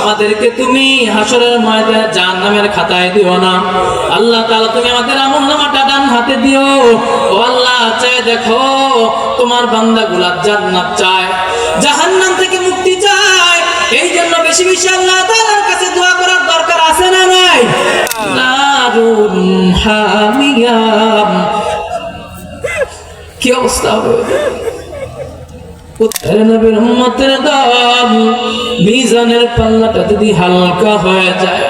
আমাদেরকে তুমি হাসরের খাতায় দিও না। আল্লাহ তাআলা তুমি আমাদের হাতে দিও। আল্লাহ দেখো, তোমার বান্দাগুলা জান্নাত চায়, জাহান্নাম থেকে মুক্তি চায়। এই জন্য বেশি বেশি আল্লাহ তাআলার কাছে দোয়া করার দরকার আছে না নাই? নারুন হামিয়াম কি অবস্থা হবে? নবীর উম্মতের দল মিজানের পাল্লাটা যদি হালকা হয়ে যায়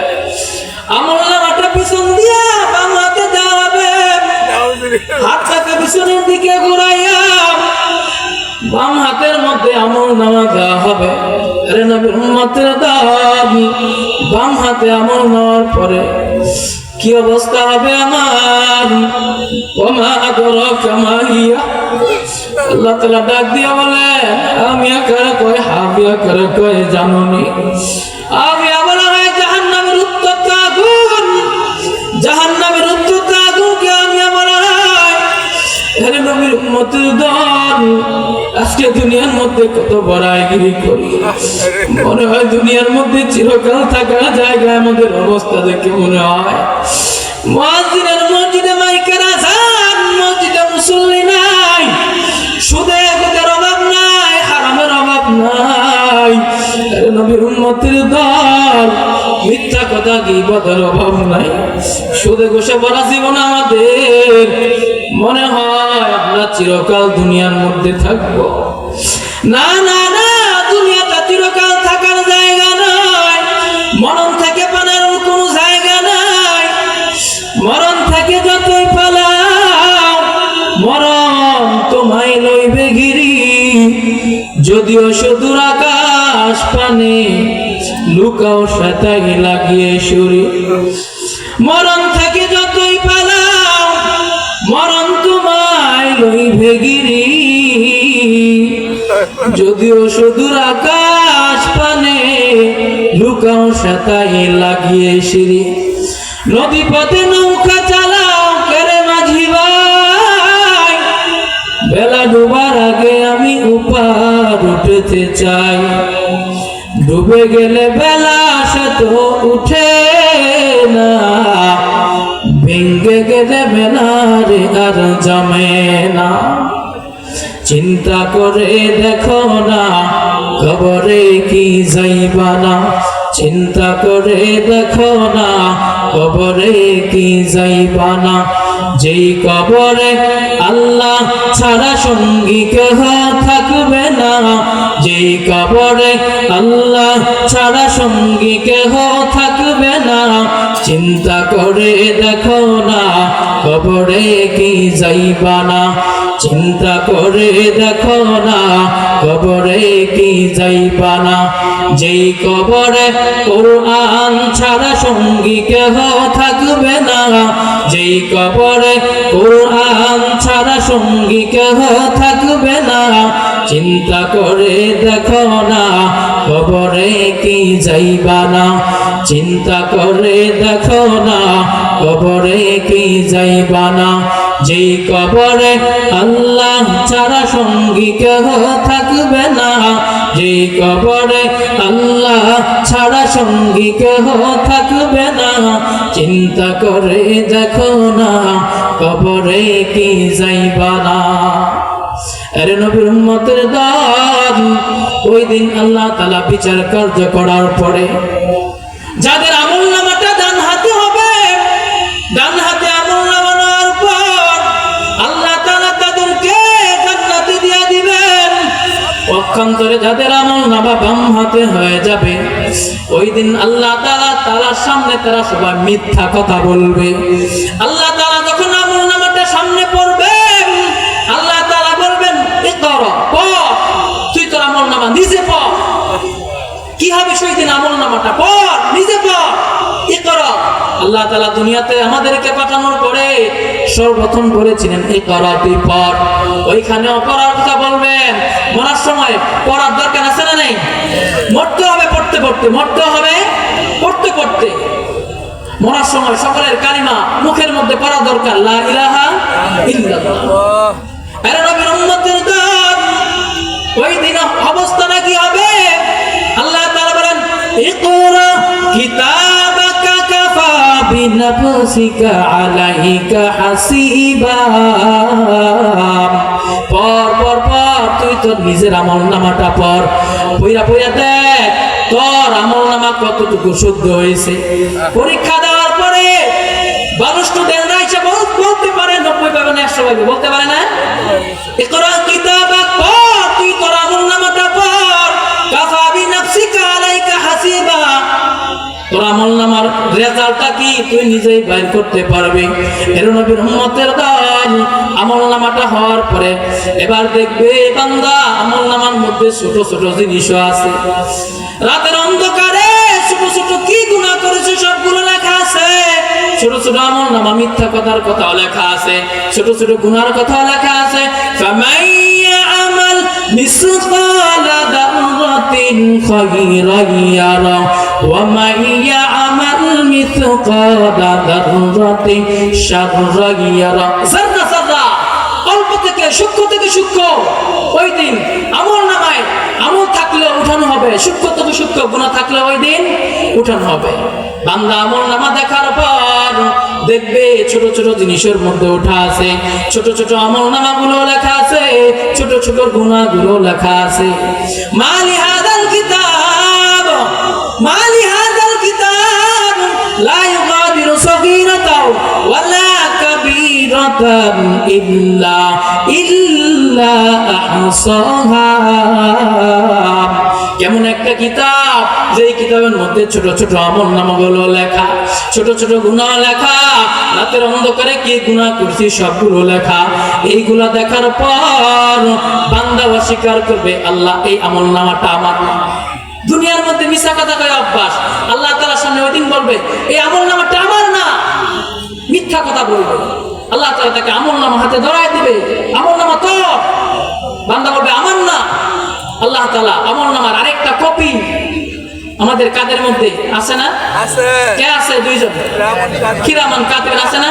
আমল নামাটা পিছন দিয়া বাম হাতে হবে হাতটাকে পিছনের দিকে ঘুরাইয়া বাম হাতের মধ্যে আমল নামা দেওয়া হবে। আরে নবীর উম্মতের দল বাম হাতে আমল নেওয়ার পরে কি অবস্থা হবে আমার? ওমা আদরাকা মা হিয়া। আল্লাহ তালা ডাক দিয়া বলে, আমি করে কয় হাবিয়া করে কয় জানুনি? আমি আবার জাহান নামের উত্তপ্ত আগুন জাহান নামের আমি আবার আরে নবীর দল আজকে দুনিয়ার মধ্যে কত বড়াইগিরি করি। মনে হয় দুনিয়ার মধ্যে চিরকাল থাকার জায়গায় আমাদের অবস্থা দেখে মনে হয়। সুদে গুদের অভাব নাই, হারামের অভাব নাই। নবীর মিথ্যা কথা অভাব নাই। সুদে পড়া জীবন আমাদের। মনে হয় আমরা চিরকাল দুনিয়ার মধ্যে থাকব। না না না, দুনিয়াটা চিরকাল থাকার জায়গা নয়। মরণ থেকে পালানোর কোনো জায়গা নাই। মরণ থেকে যতই পালাও, মরণ তোমায় লইবে গিরি। যদিও সুদূর আকাশ পানে লুকাও সাতাই লাগিয়ে সুরি। মরণ থেকে যতই পালাও, মরণ লইবে গিরি যদিও সুদূর আকাশ পানে লুকাও সাতাই লাগিয়ে সিঁড়ি। নদী পথে নৌকা চালাও কেরে মাঝি ভাই। বেলা ডুবার আগে আমি উপার উঠতে চাই। ডুবে গেলে বেলা সে জমে না। চিন্তা করে দেখো না, কবরে কি যাইবা না। চিন্তা করে দেখো না, কবরে কি যাইবা না। যেই কবরে আল্লাহ ছাড়া সঙ্গী কেহ থাকবে না, যেই কবরে আল্লাহ ছাড়া সঙ্গী কেহ থাকবে না, চিন্তা করে দেখো না কবরে কি যাইবা না, চিন্তা করে দেখো না কবরে কি যাইবা না, যেই কবরে কোরআন ছাড়া সঙ্গী কেহ থাকবে না যেই কবরে কোরআন ছাড়া সঙ্গী কেহ থাকবে না। চিন্তা করে দেখো না, কবরে কি যাইবা না। চিন্তা করে দেখো না, কবরে কি যাইবা না। যেই কবরে আল্লাহ ছাড়া সঙ্গী কেহ থাকবে না, যেই কবরে আল্লাহ ছাড়া সঙ্গী কেহ থাকবে না, চিন্তা করে দেখো না কবরে কি যাইবা না। আরে নবীর উম্মতের ওই দিন আল্লাহ তালা বিচার কার্য করার পরে যাদের আমল নামাটা পক্ষান্তরে যাদের আমল নামা বাম হাতে হয়ে যাবে, ওই দিন আল্লাহ তালা তালার সামনে তারা সবাই মিথ্যা কথা বলবে। আল্লাহ তালা যখন আমল নামাটা সামনে পড়বে, আল্লাহ তালা বলবেন তুই তোর আমল নামা নিজে পড়। কি হবে সেই দিন আমল নামাটা? পড়, নিজে পড়। কি কর? আল্লাহ তালা দুনিয়াতে আমাদেরকে পাঠানোর পরে সর্বপ্রথম বলেছিলেন, এই করা তুই পড় ওইখানে পড়ার কথা বলবেন। মরার সময় পড়ার দরকার আছে না নেই? মরতে হবে পড়তে পড়তে, মরতে হবে পড়তে পড়তে। মরার সময় সকলের কালিমা মুখের মধ্যে পড়া দরকার। লা ইলাহা ইল্লাল্লাহ। আরে নবীর উম্মতের দল ওই দিন অবস্থাটা কি হবে? আল্লাহ তাআলা বলেন, ইকরা কিতাবাকা কাফা বিনফসিকা আলাইকা হাসিবা পর পর পর, তুই তোর নিজের আমল নামাটা পর। পইরা পইরা দেখ, তোর আমল নামা কতটুকু শুদ্ধ হয়েছে। পরীক্ষা দেওয়ার পরে স্টুডেন্টরা এসে বলতে পারে, নব্বই পাবে না, একশো পাবে, বলতে পারে না? ইকরা কিতাবাক পড় তুই তোর আমল নামাটা বিনাফসিকা আলাইকা হাসিবা। তোর আমল নামার রেজাল্টটা কি? তুই নিজেই বাইর করতে পারবি। এর নবীর উম্মতের আমল নামাটা হওয়ার পরে এবার দেখবে বান্দা আমল নামার মধ্যে ছোট ছোট জিনিস আছে। রাতের অন্ধকারে ছোট ছোট কি গুণা করেছে সবগুলো লেখা আছে। ছোট ছোট আমল নামা মিথ্যা কথার কথা লেখা আছে। ছোট ছোট গুণার কথা লেখা আছে। আমল মিসকালা ইয়ারা। وَمَن يَعْمَلْ مِثْقَالَ ذَرَّةٍ شَرًّا يَرَهُ জাররা জাররা অল্প থেকে সূক্ষ্ম থেকে সূক্ষ্ম ওই দিন আমল নামায় আমল থাকলে উঠানো হবে সূক্ষ্ম থেকে সূক্ষ্ম গুণা থাকলে ওই দিন উঠানো হবে বান্দা আমল নামা দেখার পর দেখবে ছোট ছোট জিনিসের মধ্যে ওঠা আছে ছোট ছোট আমল নামা গুলো লেখা আছে ছোট ছোট গুণা গুলো লেখা আছে মালি كبيرة إلا إلا أحصاها কেমন একটা কিতাব যেই কিতাবের মধ্যে ছোট ছোট আমল নামাগুলো লেখা ছোট ছোট গুণা লেখা রাতের অন্ধকারে কি গুণা করছি সবগুলো লেখা এইগুলা দেখার পর বান্দা অস্বীকার করবে আল্লাহ এই আমল নামাটা আমার না। দুনিয়ার মধ্যে মিশা কথা কয় অভ্যাস আল্লাহ তাআলার সামনে ওই দিন বলবে এই আমল নামাটা আমার না মিথ্যা কথা বলবে আল্লাহ তাআলা তাকে আমল নামা হাতে ধরায় দিবে। আমল নামা তোর বান্দা বলবে আমার না। আল্লাহ তাআলা আমল নামার আরেকটা কপি আমাদের কাদের মধ্যে আছে না? কে আছে দুইজন। কিরামান কাতিবিন। আছে না?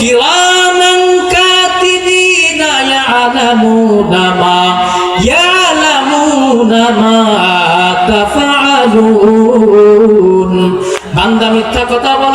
কিরামান কাতিবিনা ইয়ালামুনা মা ইয়ালামুনা মা তাফআলুন। বান্দা মিথ্যা কথা পর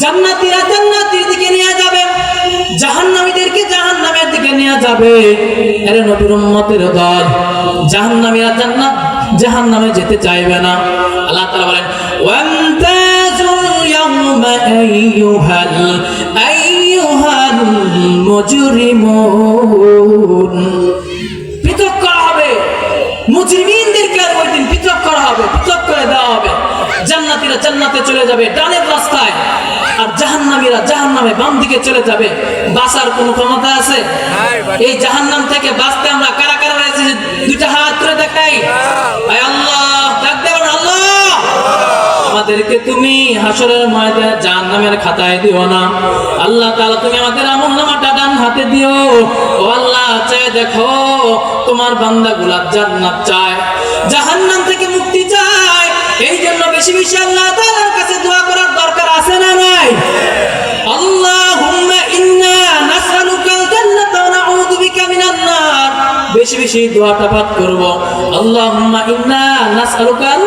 জান্নাতীরা জান্নাতীর দিকে নিয়ে যাবে। জাহান্নামীদেরকে জাহান্নামের দিকে নিয়ে যাবে। এর নবীর উম্মতের দল, জাহান্নামীরা জান্নাত, জাহান্নামে যেতে চাইবে না। আল্লাহ তাআলা বলেন ওয়ামতাজুল ইয়াউমা আইয়ুহাল আইয়ুহাল মুজরিমুন। পৃথক করা হবে। মুজরিমিনদেরকে জান্নাতীরা জান্নাতে চলে যাবে ডানের রাস্তায়। আর জাহান্নামীরা জাহান্নামে বাম দিকে চলে যাবে। বাঁচার কোনো ক্ষমতা আছে? এই জাহান্নাম থেকে বাঁচতে আমরা কারা কারা রয়েছে? দুইটা হাত করে দেখাই। আল্লাহ ডাক দেবেন আল্লাহ। আমাদেরকে তুমি হাসরের ময়দানে জাহান্নামের খাতায় দিও না। আল্লাহ তাআলা তুমি আমাদের আমল নামাটা ডান হাতে দিও। ও আল্লাহ চাই দেখো তোমার বান্দা বান্দাগুলা জান্নাত চায়। জাহান্নাম থেকে মুক্তি চায়। এই জন্য বেশি বেশি আল্লাহ তাআলার কাছে দোয়া করার দরকার আছে না নাই? আল্লাহুম্মা ইন্না নাসআলুকাল জান্নাতা ওয়া নাউযু বিকা মিনান নার। বেশি বেশি দোয়াটা পাঠ করব। আল্লাহুম্মা ইন্না নাসআলুকাল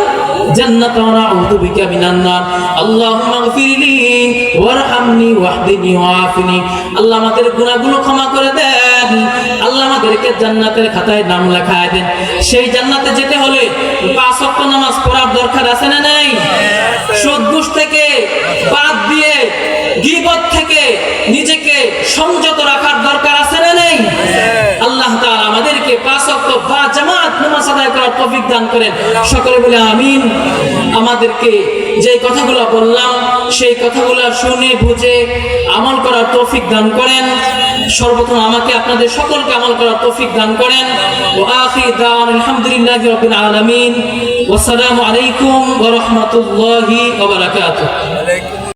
জান্নাতা ওয়া নাউযু বিকা মিনান নার। আল্লাহুম্মা গফিরলি ওয়ারহামনি ওয়াহদিনি ওয়াআফিনি আল্লাহ আমাদের গুনাহগুলো ক্ষমা করে আল্লাহ আমাদেরকে জান্নাতের খাতায় নাম লেখায় দেন। সেই জান্নাতে যেতে হলে পাঁচ ওয়াক্ত নামাজ পড়ার দরকার আছে না নাই? সুদ থেকে বাদ দিয়ে গিবত থেকে নিজেকে সংযত রাখার দরকার আছে না নেই? আল্লাহ তাআলা আমাদেরকে পাঁচ ওয়াক্ত বা জামাত নামাজ আদায় করার তৌফিক দান করেন। সকলে বলে আমিন। আমাদেরকে যে কথাগুলো বললাম, সেই কথাগুলো শুনে, বুঝে আমল করার তৌফিক দান করেন। সর্বপ্রথম আমাকে আপনাদের সকলকে আমল করার তৌফিক দান করেন। ও আখির দান আলহামদুলিল্লাহ রাব্বিল আলামিন। ওয়াসসালামু আলাইকুম ওয়া রাহমাতুল্লাহি ওয়া বারাকাতুহু।